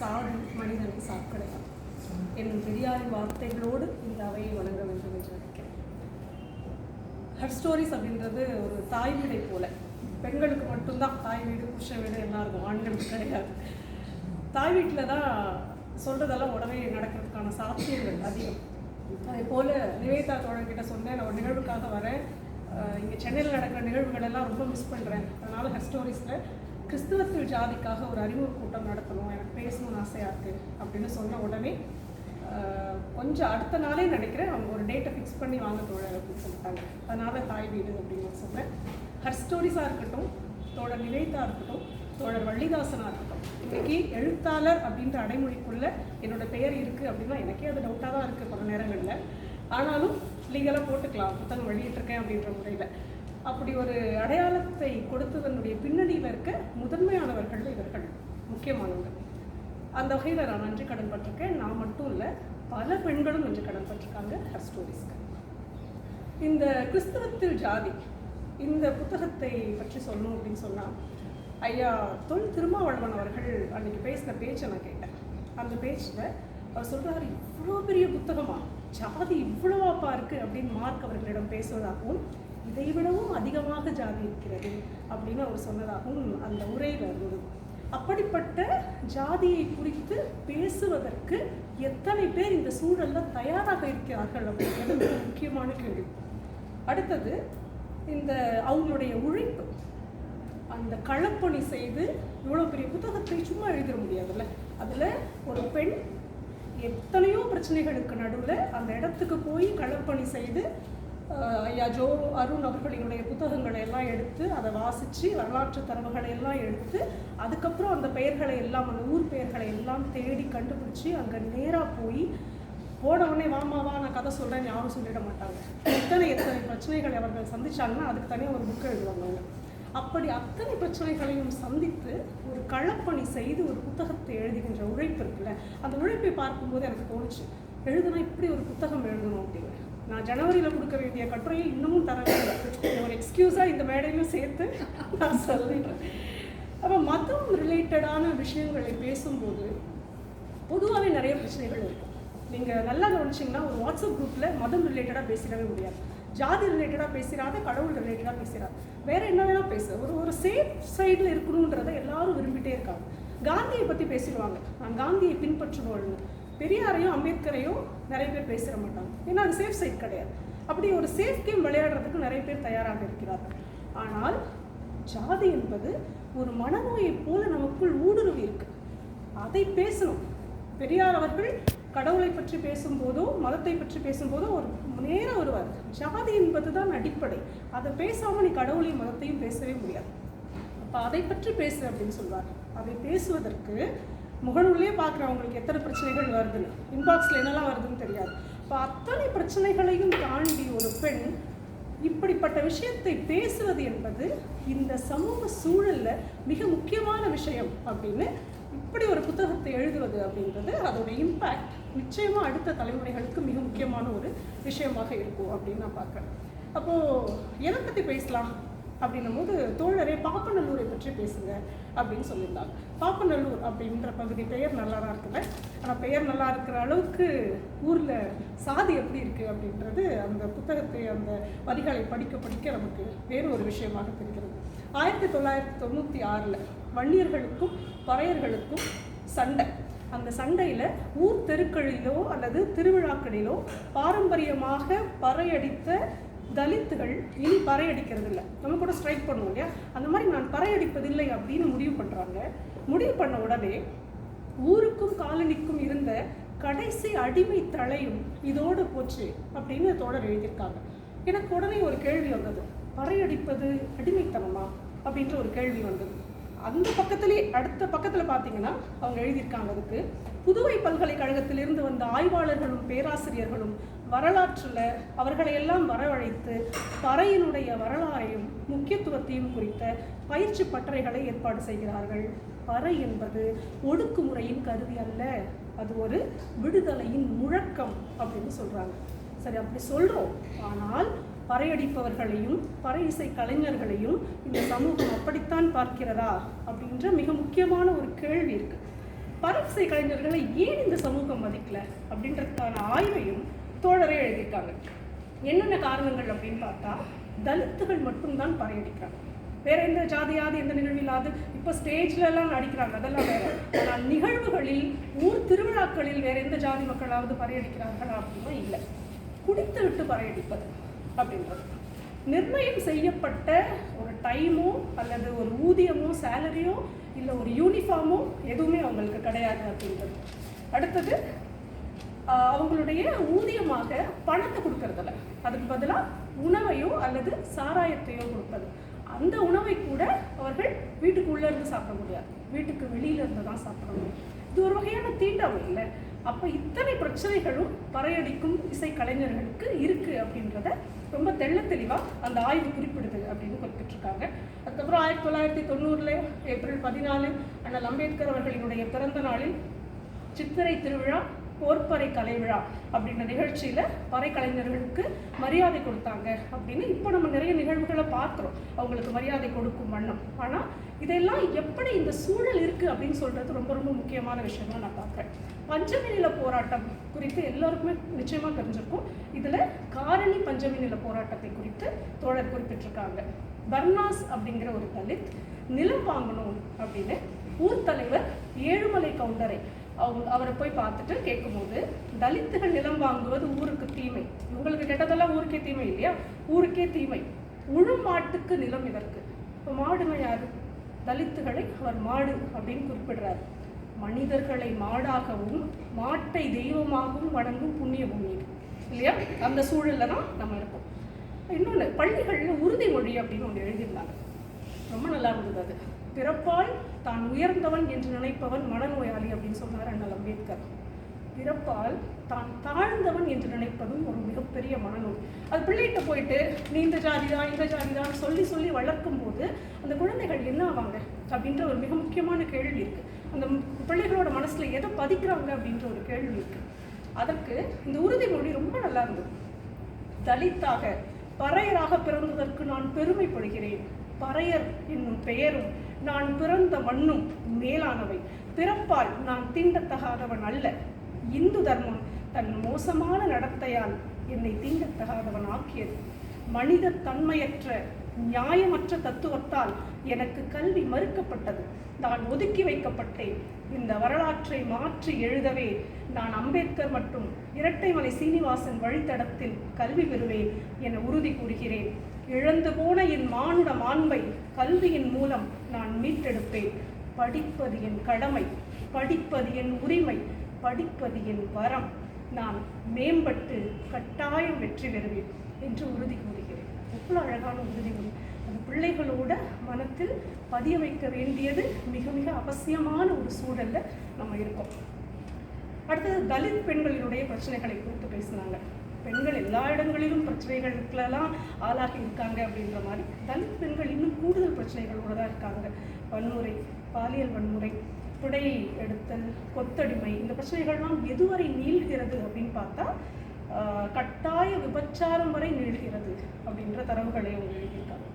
சாடு மனிதனுக்கு சாக்கடையா என்னும் பெரியாரின் வார்த்தைகளோடு இந்த அவையை வழங்க வேண்டும் என்று நினைக்கிறேன். ஹர் ஸ்டோரிஸ் அப்படின்றது ஒரு தாய் வீடை போல. பெண்களுக்கு மட்டும்தான். தாய் வீடு புருஷ வீடு எல்லாம் இருக்கும் ஆண்களுக்கு கிடையாது. தாய் வீட்டில் தான் சொல்கிறதெல்லாம் உடனே நடக்கிறதுக்கான சாத்தியங்கள் அதிகம். அதே போல் நிவேதா தோழர்கிட்ட சொன்னேன் நான் ஒரு நிகழ்வுக்காக வரேன். இங்கே சென்னையில் நடக்கிற நிகழ்வுகள் எல்லாம் ரொம்ப மிஸ் பண்ணுறேன் அதனால் ஹர் ஸ்டோரிஸில் கிறிஸ்துவத்தில் ஜாதிக்காக ஒரு அறிமுக கூட்டம் நடத்தணும் எனக்கு பேசணும்னு ஆசையாக இருக்குது அப்படின்னு சொன்ன உடனே கொஞ்சம் அடுத்த நாளே நினைக்கிறேன் அவங்க ஒரு டேட்டை ஃபிக்ஸ் பண்ணி வாங்க தோழர் அப்படின்னு சொல்லிட்டாங்க. அதனால் தாய் வீடு அப்படின்னு சொல்கிறேன் ஹர் ஸ்டோரிஸாக இருக்கட்டும் தோழர் நிவேதா இருக்கட்டும் தோழர் வள்ளிதாசனாக இருக்கட்டும் இன்றைக்கி எழுத்தாளர் அப்படின்ற அடைமொழிக்குள்ளே என்னோட பெயர் இருக்குது அப்படின்னா எனக்கே அது டவுட்டாக தான் இருக்குது பல நேரங்களில். ஆனாலும் லீகலாக போட்டுக்கலாம் புத்தகம் வெளியிட்டிருக்கேன் அப்படின்ற முறையில். அப்படி ஒரு அடையாளத்தை கொடுத்ததனுடைய பின்னணியில் இருக்க முதன்மையானவர்கள் இவர்கள் முக்கியமானவர்கள் அந்த வகையில் நான் நன்றி கடன் பட்டிருக்கேன். நான் மட்டும் இல்லை பல பெண்களும் நன்றி கடன் பட்டிருக்காங்க ஹர் ஸ்டோரிஸ்க்கு இந்த கிறிஸ்தவத்தில் ஜாதி இந்த புத்தகத்தை பற்றி சொல்லணும் அப்படின்னு சொன்னால் ஐயா தொல் திருமாவளவன் அவர்கள் அன்னைக்கு பேசின பேச்சை நான் கேட்டேன். அந்த பேச்சில் அவர் சொல்றாரு இவ்வளோ பெரிய புத்தகமா? ஜாதி இவ்வளவாப்பா இருக்குது அப்படின்னு மார்க் அவர்களிடம் பேசுவதாகவும் இதைவிடவும் அதிகமாக ஜாதி இருக்கிறது அப்படின்னு அவர் சொன்னதாகவும் அந்த உரையில் இருந்தது. அப்படிப்பட்ட ஜாதியை குறித்து பேசுவதற்கு எத்தனை பேர் இந்த சூழலில் தயாராக இருக்கிறார்கள் அப்படிங்கிறது மிக முக்கியமான கேள்வி. அடுத்தது இந்த அவங்களுடைய உழைப்பு. அந்த களப்பணி செய்து இவ்வளோ பெரிய புத்தகத்தை சும்மா எழுதிட முடியாதுல்ல? அதில் ஒரு பெண் எத்தனையோ பிரச்சனைகளுக்கு நடுவில் அந்த இடத்துக்கு போய் களப்பணி செய்து ஐயா ஜோ அருண் அவர்களினுடைய புத்தகங்களை எல்லாம் எடுத்து அதை வாசித்து வரலாற்று தரவுகளை எல்லாம் எடுத்து அதுக்கப்புறம் அந்த பெயர்களை எல்லாம் அந்த ஊர் பெயர்களை எல்லாம் தேடி கண்டுபிடிச்சி அங்கே நேராக போய் போன உடனே வாமா நான் கதை சொல்கிறேன்னு யாரும் சொல்லிட மாட்டாங்க. எத்தனை எத்தனை பிரச்சனைகளை அவர்கள் சந்தித்தாங்கன்னா அதுக்கு தனியாக ஒரு புக் எழுதுவாங்க அவங்க. அப்படி அத்தனை பிரச்சனைகளையும் சந்தித்து ஒரு களப்பணி செய்து ஒரு புத்தகத்தை எழுதுகின்ற உழைப்பு இருக்குல்ல அந்த உழைப்பை பார்க்கும்போது எனக்கு தோணுச்சு எழுதுனா இப்படி ஒரு புத்தகம் எழுதணும் அப்படின்னு. நான் ஜனவரியில் கொடுக்க வேண்டிய கட்டுரையை இன்னமும் தரவே ஒரு எக்ஸ்கியூஸாக இந்த மேடையிலும் சேர்த்து நான் சொல்லிடுறேன். அப்போ மதம் ரிலேட்டடான விஷயங்களை பேசும்போது பொதுவாகவே நிறைய பிரச்சனைகள் இருக்கும். நீங்கள் நல்லா கவனிச்சிங்கன்னா ஒரு வாட்ஸ்அப் குரூப்பில் மதம் ரிலேட்டடாக பேசிடவே முடியாது. ஜாதி ரிலேட்டடாக பேசிடாத கடவுள் ரிலேட்டடாக பேசுகிறாங்க வேற என்ன வேணால் பேச. ஒரு ஒரு சேஃப் சைடில் இருக்கணுன்றதை எல்லாரும் விரும்பிட்டே இருக்காங்க. காந்தியை பற்றி பேசிடுவாங்க. நான் காந்தியை பின்பற்றுவோம்னு பெரியாரையும் அம்பேத்கரையும் நிறைய பேர் பேசிட மாட்டாங்க. ஏன்னா அது சேஃப் சைட் கிடையாது. அப்படி ஒரு சேஃப் கேம் விளையாடுறதுக்கு நிறைய பேர் தயாராக இருக்கிறார்கள். ஆனால் ஜாதி என்பது ஒரு மனநோயைப் போல நமக்குள் ஊடுருவி இருக்கு. அதை பேசணும். பெரியார் அவர்கள் கடவுளை பற்றி பேசும்போதோ மதத்தை பற்றி பேசும்போதோ ஒரு நேரம் வருவார். ஜாதி என்பது தான் அடிப்படை. அதை பேசாமல் நீ கடவுளையும் மதத்தையும் பேசவே முடியாது. அப்போ அதை பற்றி பேசு அப்படின்னு சொல்வார். அதை பேசுவதற்கு முகநூல்லே பார்க்குறவங்களுக்கு எத்தனை பிரச்சனைகள் வருதுன்னு. இன்பாக்ஸில் என்னெல்லாம் வருதுன்னு தெரியாது. இப்போ அத்தனை பிரச்சனைகளையும் தாண்டி ஒரு பெண் இப்படிப்பட்ட விஷயத்தை பேசுவது என்பது இந்த சமூக சூழலில் மிக முக்கியமான விஷயம் அப்படின்னு இப்படி ஒரு புத்தகத்தை எழுதுவது அப்படின்றது அதோட இம்பேக்ட் நிச்சயமாக அடுத்த தலைமுறைகளுக்கு மிக முக்கியமான ஒரு விஷயமாக இருக்கும் அப்படின்னு நான் பார்க்குறேன். அப்போது எதை பற்றி பேசலாம்? அப்படின்னும் போது தோழரே பாப்பநல்லூரை பற்றி பேசுங்க அப்படின்னு சொல்லியிருந்தாங்க. பாப்பநல்லூர் அப்படின்ற பகுதி பெயர் நல்லா தான் இருக்குல்ல ஆனால் பெயர் நல்லா இருக்கிற அளவுக்கு ஊரில் சாதி எப்படி இருக்குது அப்படின்றது அந்த புத்தகத்தை அந்த வரிகளை படிக்க படிக்க நமக்கு வேறு ஒரு விஷயமாக தெரிகிறது. ஆயிரத்தி தொள்ளாயிரத்தி தொண்ணூற்றி ஆறில் வன்னியர்களுக்கும் பறையர்களுக்கும் சண்டை. அந்த சண்டையில் ஊர் தெருக்களிலோ அல்லது திருவிழாக்களிலோ பாரம்பரியமாக பறையடித்த தலித்துகள் இனி பறையடிக்கிறது இல்லை நம்ம கூட ஸ்ட்ரைக் பண்ணுவோம் இல்லையா? அந்த மாதிரி நான் பறையடிப்பதில்லை அப்படின்னு முடிவு பண்ணுறாங்க முடிவு பண்ண உடனே ஊருக்கும் காலனிக்கும் இருந்த கடைசி அடிமை தலையும் இதோடு போச்சு அப்படின்னு தோழர் எழுதியிருக்காங்க. எனக்கு உடனே ஒரு கேள்வி வந்தது. பறையடிப்பது அடிமைத்தனமா? அப்படின்ற ஒரு கேள்வி வந்தது. அந்த பக்கத்திலே அடுத்த பக்கத்தில் பார்த்தீங்கன்னா அவங்க எழுதியிருக்காங்க அதுக்கு. புதுவை பல்கலைக்கழகத்திலிருந்து வந்த ஆய்வாளர்களும் பேராசிரியர்களும் வரலாற்றில் அவர்களை எல்லாம் வரவழைத்து பறையினுடைய வரலாறையும் முக்கியத்துவத்தையும் குறித்த பயிற்சி பட்டறைகளை ஏற்பாடு செய்கிறார்கள். பறை என்பது ஒடுக்குமுறையின் கருவி அல்ல அது ஒரு விடுதலையின் முழக்கம் அப்படின்னு சொல்றாங்க. சரி அப்படி சொல்றோம். ஆனால் பறையடிப்பவர்களையும் பறை இசை கலைஞர்களையும் இந்த சமூகம் அப்படித்தான் பார்க்கிறதா அப்படின்ற மிக முக்கியமான ஒரு கேள்வி இருக்கு. பரப்சை கலைஞர்களை ஏன் இந்த சமூகம் மதிக்கல? அப்படின்றதுக்கான ஆய்வையும் தோழரே எழுதியிருக்காங்க. என்னென்ன காரணங்கள் அப்படின்னு பார்த்தா தலித்துகள் மட்டும்தான் பறையடிக்கிறாங்க. வேற எந்த ஜாதியாவது எந்த நிகழ்வில்லாது இப்போ ஸ்டேஜ்ல எல்லாம் நடிக்கிறாங்க. அதெல்லாம் வேற. ஆனால் நிகழ்வுகளில் ஊர் திருவிழாக்களில் வேற எந்த ஜாதி மக்களாவது பறையடிக்கிறார்களா அப்படின்னா இல்லை. குடித்து விட்டு பறையடிப்பது அப்படின்றது. நிர்ணயம் செய்யப்பட்ட ஒரு டைமோ அல்லது ஒரு ஊதியமோ சேலரியோ இல்லை ஒரு யூனிஃபார்மோ எதுவுமே அவங்களுக்கு கிடையாது அப்படின்றது. அடுத்தது அவங்களுடைய ஊதியமாக பணத்தை கொடுக்கறதில்ல. அதுக்கு பதிலாக உணவையோ அல்லது சாராயத்தையோ கொடுப்பது. அந்த உணவை கூட அவர்கள் வீட்டுக்குள்ள இருந்து சாப்பிட முடியாது. வீட்டுக்கு வெளியில இருந்து தான் சாப்பிட முடியும். இது ஒரு வகையான தீண்டாமை இல்லை. அப்போ இத்தனை பிரச்சனைகளும் பறையடிக்கும் இசை கலைஞர்களுக்கு இருக்கு அப்படின்றத ரொம்ப தெள்ள தெளிவாக அந்த ஆய்வு குறிப்பிடுது அப்படின்னு குறிப்பிட்டிருக்காங்க. அதுக்கப்புறம் ஆயிரத்தி தொள்ளாயிரத்தி தொண்ணூறில் ஏப்ரல் பதினாலு அண்ணல் அம்பேத்கர் அவர்களினுடைய பிறந்த நாளில் சித்திரை திருவிழா போர்ப்பறை கலை விழா அப்படின்ற நிகழ்ச்சியில் பறை கலைஞர்களுக்கு மரியாதை கொடுத்தாங்க அப்படின்னு இப்போ நம்ம நிறைய நிகழ்வுகளை பார்க்குறோம். அவங்களுக்கு மரியாதை கொடுக்கும் வண்ணம். ஆனால் இதெல்லாம் எப்படி இந்த சூழல் இருக்கு அப்படின்னு சொல்றது ரொம்ப ரொம்ப முக்கியமான விஷயமா நான் பார்க்குறேன். பஞ்சமி நில போராட்டம் குறித்து எல்லாருக்குமே நிச்சயமா தெரிஞ்சிருக்கும். இதில் காரணி பஞ்சமி நில போராட்டத்தை குறித்து தோழர் குறிப்பிட்டிருக்காங்க. பர்னாஸ் அப்படிங்கிற ஒரு தலித் நிலம் வாங்கணும் அப்படின்னு ஊர் தலைவர் ஏழுமலை கவுண்டரை அவங்க அவரை போய் பார்த்துட்டு கேட்கும்போது தலித்துகள் நிலம் வாங்குவது ஊருக்கு தீமை. இவங்களுக்கு கெட்டதெல்லாம் ஊருக்கே தீமை இல்லையா? ஊருக்கே தீமை. உழும் மாட்டுக்கு நிலம் இதற்கு இப்போ மாடுங்க யாரு? தலித்துகளை அவர் மாடு அப்படின்னு குறிப்பிடுறாரு. மனிதர்களை மாடாகவும் மாட்டை தெய்வமாகவும் வணங்கும் புண்ணிய பூமி இல்லையா? அந்த சூழல்ல தான் நம்ம இருப்போம் இன்னொன்று பள்ளிகளில் உறுதிமொழி அப்படின்னு ஒன்று எழுதியிருந்தாங்க. ரொம்ப நல்லா இருந்தது அது. பிறப்பால் தான் உயர்ந்தவன் என்று நினைப்பவன் மனநோயாளி அப்படின்னு சொன்னார் அண்ணல் அம்பேத்கர். பிறப்பால் தான் தாழ்ந்தவன் என்று நினைப்பதும் ஒரு மிகப்பெரிய மனநோய். அது பிள்ளைகிட்ட போயிட்டு நீ இந்த ஜாதிதான் இந்த ஜாதிதான் சொல்லி சொல்லி வளர்க்கும் போது அந்த குழந்தைகள் என்ன ஆவாங்க அப்படின்ற ஒரு மிக முக்கியமான கேள்வி இருக்கு. அந்த பிள்ளைகளோட மனசுல எதை பதிக்கிறாங்க அப்படின்ற ஒரு கேள்வி இருக்கு. அதற்கு இந்த உறுதிமொழி ரொம்ப நல்லா இருந்தது. தலித்தாக பறையராக பிறந்ததற்கு நான் பெருமைப்படுகிறேன். பறையர் என்னும் பெயரும் நான் பிறந்த மண்ணும் மேலானவை. பிறப்பால் நான் தீண்டத்தகாதவன் அல்ல. இந்து தர்மம் தன் மோசமான நடத்தையால் என்னை தீண்டத்தகாதவன் ஆக்கியது. மனித தன்மையற்ற நியாயமற்ற தத்துவத்தால் எனக்கு கல்வி மறுக்கப்பட்டது. நான் ஒதுக்கி வைக்கப்பட்டேன். இந்த வரலாற்றை மாற்றி எழுதவே நான் அம்பேத்கர் மற்றும் இரட்டைமலை சீனிவாசன் வழித்தடத்தில் கல்வி பெறுவேன் என உறுதி கூறுகிறேன். இழந்து போன என் மானுட மாண்பை கல்வியின் மூலம் நான் மீட்டெடுப்பேன். படிப்பது என் கடமை படிப்பது என் உரிமை படிப்பது என் வரம். நான் மேம்பட்டு கட்டாயம் வெற்றி பெறுவேன் என்று உறுதி கூறுகிறேன். எவ்வளோ அழகான உறுதிமொழி அது பிள்ளைகளோட மனத்தில் பதிய வைக்க வேண்டியது மிக மிக அவசியமான ஒரு சூழல்ல நம்ம இருக்கோம். அடுத்தது தலித் பெண்களினுடைய பிரச்சனைகளை குறித்து பேசினாங்க. பெண்கள் எல்லா இடங்களிலும் பிரச்சனைகளுக்கெல்லாம் ஆளாகி இருக்காங்க அப்படின்ற மாதிரி தலித் பெண்கள் இன்னும் கூடுதல் பிரச்சனைகளோடு தான் இருக்காங்க. வன்முறை பாலியல் வன்முறை புடை எடுத்தல் கொத்தடிமை இந்த பிரச்சனைகள்லாம் எதுவரை நீள்கிறது அப்படின்னு பார்த்தா கட்டாய விபச்சாரம் வரை நீள்கிறது அப்படின்ற தரவுகளை அவங்க எழுதியிருக்காங்க.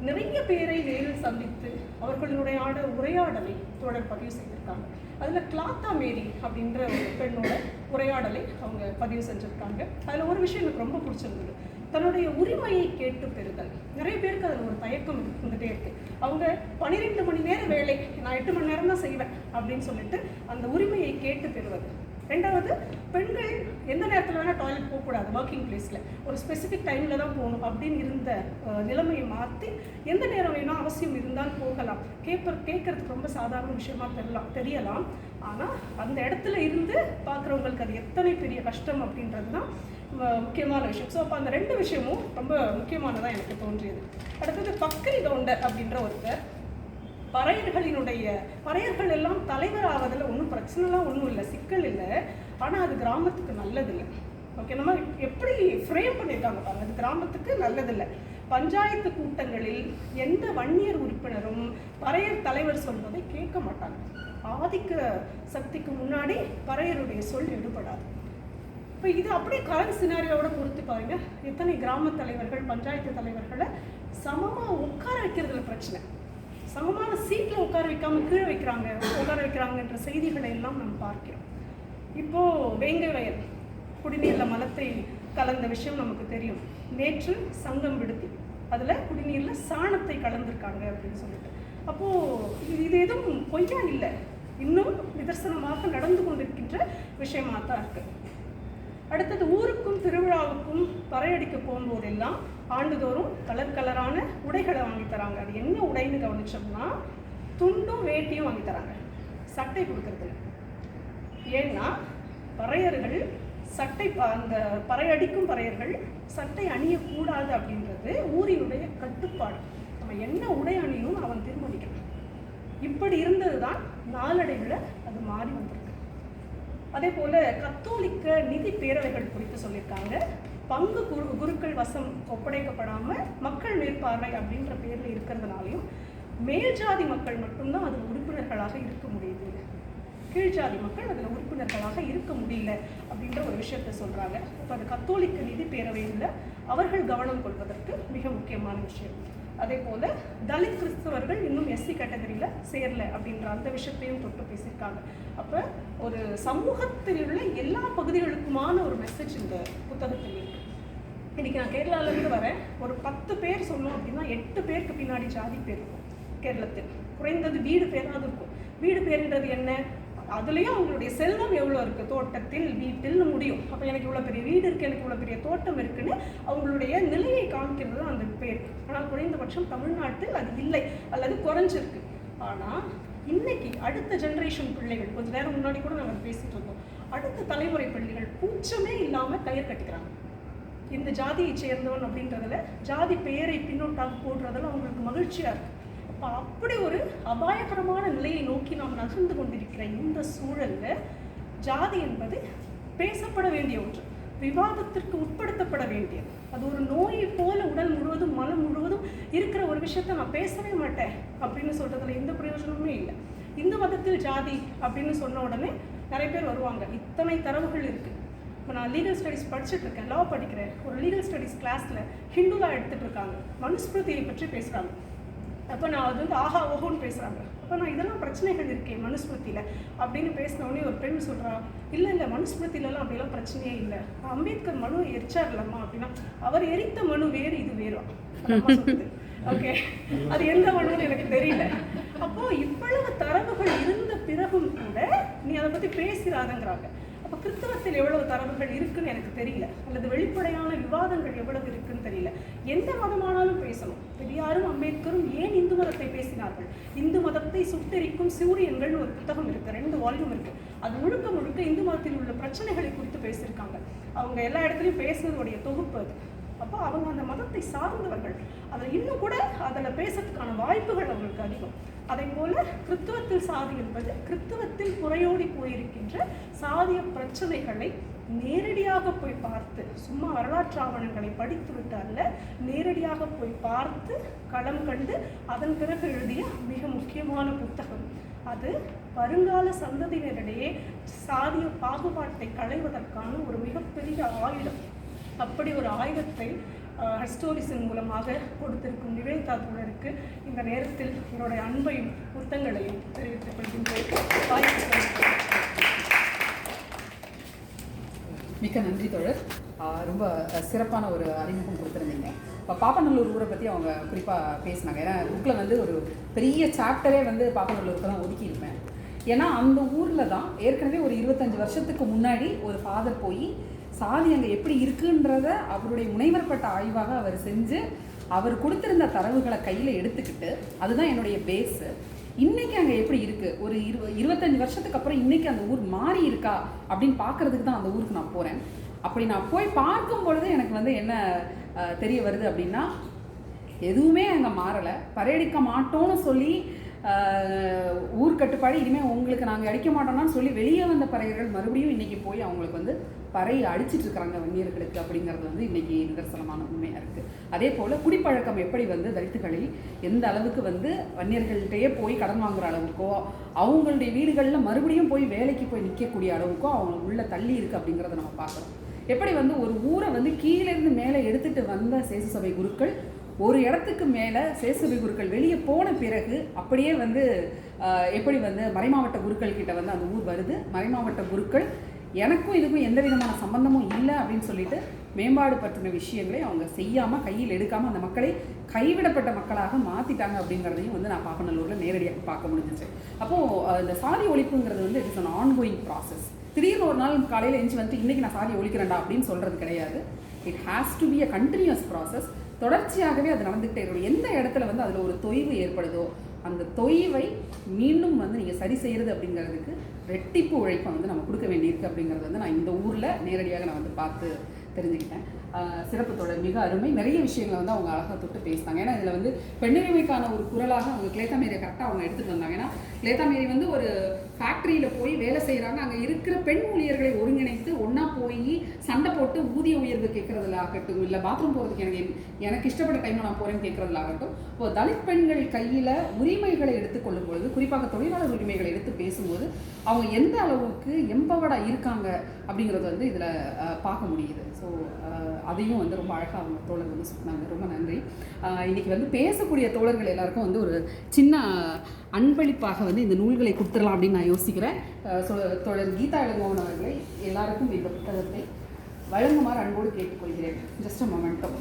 நிறைய பேரை நேரில் சந்தித்து அவர்களுடைய ஆட உரையாடலை தொடர் பதிவு செய்திருக்காங்க. அதில் கிளாத்தா மேரி அப்படின்ற ஒரு பெண்ணோட உரையாடலை அவங்க பதிவு செஞ்சுருக்காங்க. அதில் ஒரு விஷயம் எனக்கு ரொம்ப பிடிச்சிருந்தது. தன்னுடைய உரிமையை கேட்டு பெறுதல். நிறைய பேருக்கு அதில் ஒரு தயக்கம் இருந்துகிட்டே இருக்கு. அவங்க பன்னிரெண்டு மணி நேர வேலை நான் எட்டு மணி நேரம் தான் செய்வேன் அப்படின்னு சொல்லிட்டு அந்த உரிமையை கேட்டு பெறுவது. ரெண்டாவது பெண்கள் எந்த நேரத்தில் வேணால் டாய்லெட் போகக்கூடாது ஒர்க்கிங் பிளேஸில் ஒரு ஸ்பெசிஃபிக் டைமில் தான் போகணும் அப்படின்னு இருந்த நிலைமையை மாற்றி எந்த நேரம் வேணால் அவசியம் இருந்தால் போகலாம். கேட்ப கேட்கறதுக்கு ரொம்ப சாதாரண விஷயமா தெரியலாம் தெரியலாம். ஆனால் அந்த இடத்துல இருந்து பார்க்குறவங்களுக்கு அது எத்தனை பெரிய கஷ்டம் அப்படின்றது தான் முக்கியமான விஷயம். ஸோ அப்போ அந்த ரெண்டு விஷயமும் ரொம்ப முக்கியமானதாக எனக்கு தோன்றியது. அடுத்தது பக்கரி கவுண்டர் அப்படின்ற ஒருத்தர் பறையர்களினுடைய பறையர்கள் எல்லாம் தலைவர் ஆவதில் ஒன்றும் பிரச்சனைலாம் ஒன்றும் இல்லை சிக்கல் இல்லை. ஆனால் அது கிராமத்துக்கு நல்லதில்லை. ஓகே நம்ம எப்படி ஃப்ரேம் பண்ணியிருக்காங்க பாருங்க. அது கிராமத்துக்கு நல்லதில்லை. பஞ்சாயத்து கூட்டங்களில் எந்த வன்னியர் உறுப்பினரும் பறையர் தலைவர் சொல்வதை கேட்க மாட்டாங்க. ஆதிக்க சக்திக்கு முன்னாடி பறையருடைய சொல் எடுபடாது. இப்போ இது அப்படியே கரண்ட் சினாரியோட பொறுத்து பாருங்க. எத்தனை கிராம தலைவர்கள் பஞ்சாயத்து தலைவர்களை சமமாக உட்கார வைக்கிறதுல பிரச்சனை. சமமான சீட்டில் உட்கார வைக்காமல் கீழே வைக்கிறாங்க உட்கார வைக்கிறாங்கன்ற செய்திகளை எல்லாம் நாம் பார்க்கிறோம். இப்போ வேங்கை வயல் குடிநீரில் மலத்தை கலந்த விஷயம் நமக்கு தெரியும். நேற்று சங்கம் விடுதி அதில் குடிநீரில் சாணத்தை கலந்துருக்காங்க அப்படின்னு சொல்லிட்டு. அப்போது இது எதுவும் பொய்யா இல்லை. இன்னும் நிதர்சனமாக நடந்து கொண்டிருக்கின்ற விஷயமா தான் இருக்குது அடுத்தது ஊருக்கும் திருவிழாவுக்கும் பறையடிக்க போகும்போதெல்லாம் ஆண்டுதோறும் கலர் கலரான உடைகளை வாங்கி தராங்க. அது என்ன உடைன்னு கவனிச்சோம்னா துண்டும் வேட்டியும் வாங்கி தராங்க. சட்டை கொடுக்கறது ஏன்னா பறையர்கள் சட்டை ப- அந்த பறையடிக்கும் பறையர்கள் சட்டை அணியக்கூடாது அப்படின்றது ஊரினுடைய கட்டுப்பாடு. நம்ம என்ன உடை அணியும் அவன் தீர்மானிக்கணும் இப்படி இருந்தது தான் நாளடைவில் அது மாறி வந்திருக்கு. அதே போல கத்தோலிக்க நிதி பேரவைகள் குறித்து சொல்லியிருக்காங்க. பங்கு குரு குருக்கள் வசம் ஒப்படைக்கப்படாமல் மக்கள் மேற்பார்வை அப்படின்ற பேரில் இருக்கிறதுனாலையும் மேல்ஜாதி மக்கள் மட்டும்தான் அது உறுப்பினர்களாக இருக்க முடியுது. கீழ் ஜாதி மக்கள் அதில் உறுப்பினர்களாக இருக்க முடியல அப்படின்ற ஒரு விஷயத்த சொல்றாங்க. இப்போ அது கத்தோலிக்க நிதி பேரவையில் அவர்கள் கவனம் கொள்வதற்கு மிக முக்கியமான விஷயம். அதே போல தலித் கிறிஸ்தவர்கள் இன்னும் எஸ்சி கேட்டகரியில் சேரல அப்படின்ற அந்த விஷயத்தையும் தொட்டு பேசியிருக்காங்க. அப்போ ஒரு சமூகத்தில் உள்ள எல்லா பகுதிகளுக்குமான ஒரு மெசேஜ் இந்த புத்தகத்தில் இருக்கு. இன்னைக்கு நான் கேரளால இருந்து வரேன். ஒரு பத்து பேர் சொன்னோம் அப்படின்னா எட்டு பேருக்கு பின்னாடி ஜாதி பேர் இருக்கும் கேரளத்தில். குறைந்தது வீடு பேராவது இருக்கும். வீடு பேருன்றது என்ன? அதுலேயும் அவங்களுடைய செல்வம் எவ்வளோ இருக்குது தோட்டத்தில் வீட்டில் முடியும். அப்போ எனக்கு இவ்வளோ பெரிய வீடு இருக்குது எனக்கு இவ்வளோ பெரிய தோட்டம் இருக்குன்னு அவங்களுடைய நிலையை காமிக்கிறது தான் அந்த பேர். ஆனால் குறைந்தபட்சம் தமிழ்நாட்டில் அது இல்லை அல்லது குறைஞ்சிருக்கு. ஆனால் இன்னைக்கு அடுத்த ஜென்ரேஷன் பிள்ளைகள் கொஞ்சம் நேரம் முன்னாடி கூட நாங்கள் பேசிட்டு இருந்தோம். அடுத்த தலைமுறை பிள்ளைகள் பூச்சமே இல்லாமல் கயிறு கட்டிக்கிறாங்க. இந்த ஜாதியை சேர்ந்தவன் அப்படின்றதுல ஜாதி பெயரை பின்னோட்டாக போடுறதுல அவங்களுக்கு மகிழ்ச்சியாக இருக்குது அப்போ அப்படி ஒரு அபாயகரமான நிலையை நோக்கி நாம் நகர்ந்து கொண்டிருக்கிற இந்த சூழலில் ஜாதி என்பது பேசப்பட வேண்டிய ஒன்று. விவாதத்திற்கு உட்படுத்தப்பட வேண்டியது. அது ஒரு நோயை போல உடல் முழுவதும் மனம் முழுவதும் இருக்கிற ஒரு விஷயத்த நான் பேசவே மாட்டேன் அப்படின்னு சொல்றதுல எந்த பிரயோஜனமுமே இல்லை. இந்து மதத்தில் ஜாதி அப்படின்னு சொன்ன உடனே நிறைய பேர் வருவாங்க. இத்தனை தரவுகள் இருக்கு. இப்போ நான் லீகல் ஸ்டடீஸ் படிச்சுட்டு இருக்கேன் லா படிக்கிறேன். ஒரு லீகல் ஸ்டடீஸ் கிளாஸில் ஹிந்து எடுத்துகிட்டு இருக்காங்க மனுஸ்மிருதியை பற்றி பேசுகிறாங்க அப்போ நான் அது வந்து ஆஹா ஓஹோன்னு பேசுகிறாங்க அப்போ நான் இதெல்லாம் பிரச்சனைகள் இருக்கேன் மனுஸ்மிருதியில். அப்படின்னு பேசினோடனே ஒரு பெண் சொல்கிறா இல்லை இல்லை மனுஸ்மிருதியிலலாம் அப்படிலாம் பிரச்சனையே இல்லை. அம்பேத்கர் மனு எரிச்சார்லம்மா அப்படின்னா அவர் எரித்த மனு வேறு இது வேறு. ஓகே. அது எந்த மனுன்னு எனக்கு தெரியல. அப்போ இவ்வளவு தரவுகள் இருந்த பிறகும் கூட நீ அதை பற்றி பேசிடாதங்கிறாங்க அப்போ கிறிஸ்தவத்தில் எவ்வளவு தரவுகள் இருக்குன்னு எனக்கு தெரியல. அல்லது வெளிப்படையான விவாதங்கள் எவ்வளவு இருக்குன்னு தெரியல. எந்த மதமானாலும் பேசணும். பெரியாரும் அம்பேத்கரும் ஏன் இந்து மதத்தை பேசினார்கள்? இந்து மதத்தை சுட்டெரிக்கும் சூரியன்கள்னு ஒரு புத்தகம் இருக்கு. ரெண்டு வால்யூம் இருக்கு. அது முழுக்க முழுக்க இந்து மதத்தில் உள்ள பிரச்சனைகளை குறித்து பேசியிருக்காங்க. அவங்க எல்லா இடத்துலையும் பேசுனதுடைய தொகுப்பு அது. அப்போ அவங்க அந்த மதத்தை சார்ந்தவர்கள். அதில் இன்னும் கூட அதில் பேசுறதுக்கான வாய்ப்புகள் அவங்களுக்கு அதிகம். அதே போல கிறித்துவத்தில் சாதி என்பது கிறித்துவத்தில் குறையோடி போயிருக்கின்ற சாதிய பிரச்சனைகளை நேரடியாக போய் பார்த்து சும்மா வரலாற்று ஆவணங்களை படித்து விட்டு அல்ல நேரடியாக போய் பார்த்து களம் கண்டு அதன் பிறகு எழுதிய மிக முக்கியமான புத்தகம். அது வருங்கால சந்ததியினரிடையே சாதிய பாகுபாட்டை களைவதற்கான ஒரு மிகப்பெரிய ஆயுதம். அப்படி ஒரு ஆயுதத்தை ஹிஸ்டோரிசன் மூலமாக கொடுத்திருக்கும் நிவேதா தோழருக்கு இந்த நேரத்தில் என்னுடைய அன்பையும் புத்தங்களையும் தெரிவித்துக் கொள்கின்றேன். மிக்க நன்றி தோழர். ரொம்ப சிறப்பான ஒரு அறிமுகம் கொடுத்துருந்தீங்க. இப்போ பாப்பநல்லூர் ஊரை பற்றி அவங்க குறிப்பாக பேசினாங்க. ஏன்னா புக்கில் வந்து ஒரு பெரிய சாப்டரே வந்து பாப்பநல்லூருக்கு தான் ஒதுக்கியிருப்பேன் ஏன்னா அந்த ஊரில் தான் ஏற்கனவே ஒரு இருபத்தஞ்சி வருஷத்துக்கு முன்னாடி ஒரு ஃபாதர் போய் சாதி அங்கே எப்படி இருக்குன்றத அவருடைய முனைவர்பட்ட ஆய்வாக அவர் செஞ்சு அவர் கொடுத்திருந்த தரவுகளை கையில் எடுத்துக்கிட்டு அதுதான் என்னுடைய பேஸு இன்னைக்கு அங்கே எப்படி இருக்கு? ஒரு இரு இருபத்தஞ்சு வருஷத்துக்கு அப்புறம் இன்னைக்கு அந்த ஊர் மாறி இருக்கா? அப்படின்னு பார்க்கறதுக்கு தான் அந்த ஊருக்கு நான் போகிறேன் அப்படி நான் போய் பார்க்கும் பொழுது எனக்கு வந்து என்ன தெரிய வருது அப்படின்னா எதுவுமே அங்கே மாறலை. பரையடிக்க மாட்டோம்னு சொல்லி ஊர் கட்டுப்பாடு இனிமேல் உங்களுக்கு நாங்கள் அடிக்க மாட்டோம்னு சொல்லி வெளியே வந்த பறையர்கள் மறுபடியும் இன்றைக்கி போய் அவங்களுக்கு வந்து பறை அடிச்சிட்டு இருக்கிறாங்க வன்னியர்களுக்கு அப்படிங்கிறது வந்து இன்றைக்கி நிதர்சனமான உண்மையாக இருக்குது அதே போல் குடிப்பழக்கம் எப்படி வந்து தலித்துகளில் எந்த அளவுக்கு வந்து வன்னியர்கள்ட்டையே போய் கடன் வாங்குற அளவுக்கோ அவங்களுடைய வீடுகளில் மறுபடியும் போய் வேலைக்கு போய் நிற்கக்கூடிய அளவுக்கோ அவங்க உள்ளே தள்ளி இருக்குது அப்படிங்கிறத நம்ம பார்க்குறோம். எப்படி வந்து ஒரு ஊரை வந்து கீழேருந்து மேலே எடுத்துகிட்டு வந்த சேசு சபை குருக்கள் ஒரு இடத்துக்கு மேலே சேசுபி குருக்கள் வெளியே போன பிறகு அப்படியே வந்து எப்படி வந்து மறைமாவட்ட குருக்கள் கிட்ட வந்து அந்த ஊர் வருது. மறைமாவட்ட குருக்கள் எனக்கும் இதுக்கும் எந்த விதமான சம்பந்தமும் இல்லை அப்படின்னு சொல்லிட்டு மேம்பாடு பற்றின விஷயங்களை அவங்க செய்யாமல் கையில் எடுக்காமல் அந்த மக்களை கைவிடப்பட்ட மக்களாக மாற்றிட்டாங்க அப்படிங்கிறதையும் வந்து நான் பாப்பநல்லூரில் நேரடியாக பார்க்க முடிஞ்சிச்சு. அப்போது இந்த சாதி ஒழிப்புங்கிறது வந்து இட்ஸ் அன் ஆன்கோயிங் ப்ராசஸ் திடீர்னு ஒரு நாள் காலையில் எஞ்சி வந்துட்டு இன்றைக்கி நான் சாதி ஒழிக்கிறேன்டா அப்படின்னு சொல்கிறது கிடையாது. It has to be a continuous process தொடர்ச்சியாகவே அது நடந்துகிட்டே இருக்கணும். எந்த இடத்துல வந்து அதில் ஒரு தொய்வு ஏற்படுதோ அந்த தொய்வை மீண்டும் வந்து நீங்கள் சரி செய்கிறது அப்படிங்கிறதுக்கு ரெட்டிப்பு உழைப்பை வந்து நம்ம கொடுக்க வேண்டியிருக்கு அப்படிங்கிறது வந்து நான் இந்த ஊரில் நேரடியாக நான் வந்து பார்த்து தெரிஞ்சுக்கிட்டேன். சிறப்பத்தோட மிக அருமை. நிறைய விஷயங்களை வந்து அவங்க அழகாக தொட்டு பேசினாங்க. ஏன்னா இதில் வந்து பெண்ணுரிமைக்கான ஒரு குரலாக அவங்க கிளேத்தா மேரியை கரெக்டாக அவங்க எடுத்துகிட்டு வந்தாங்க. ஏன்னா கிளேத்தா மேரி வந்து ஒரு ஃபேக்ட்ரியில் போய் வேலை செய்கிறாங்க அங்கே இருக்கிற பெண் ஊழியர்களை ஒருங்கிணைத்து ஒன்றா போய் சண்டை போட்டு ஊதிய உயர்வு கேட்குறதுல ஆகட்டும் இல்லை பாத்ரூம் போகிறதுக்கு எனக்கு என்- எனக்கு இஷ்டப்பட்ட டைமில் நான் போகிறேன்னு கேட்குறதுல ஆகட்டும் இப்போ தலித் பெண்கள் கையில் உரிமைகளை எடுத்துக்கொள்ளும் பொழுது குறிப்பாக தொழிலாளர் உரிமைகளை எடுத்து பேசும்போது அவங்க எந்த அளவுக்கு எம்பவர்டாக இருக்காங்க அப்படிங்கிறது வந்து இதில் பார்க்க முடியுது. ஸோ அதையும் வந்து ரொம்ப அழகாக அவங்க தோழர் வந்து சொன்னாங்க. ரொம்ப நன்றி. இன்னைக்கு வந்து பேசக்கூடிய தோழர்கள் எல்லாருக்கும் வந்து ஒரு சின்ன அன்பளிப்பாக வந்து இந்த நூல்களை கொடுத்துடலாம் அப்படின்னு நான் யோசிக்கிறேன். தோழர் கீதா இளங்கோவன் அவர்களை எல்லாருக்கும் இந்த புத்தகத்தை வழங்குமாறு அன்போடு கேட்டுக்கொள்கிறேன். Just a momentum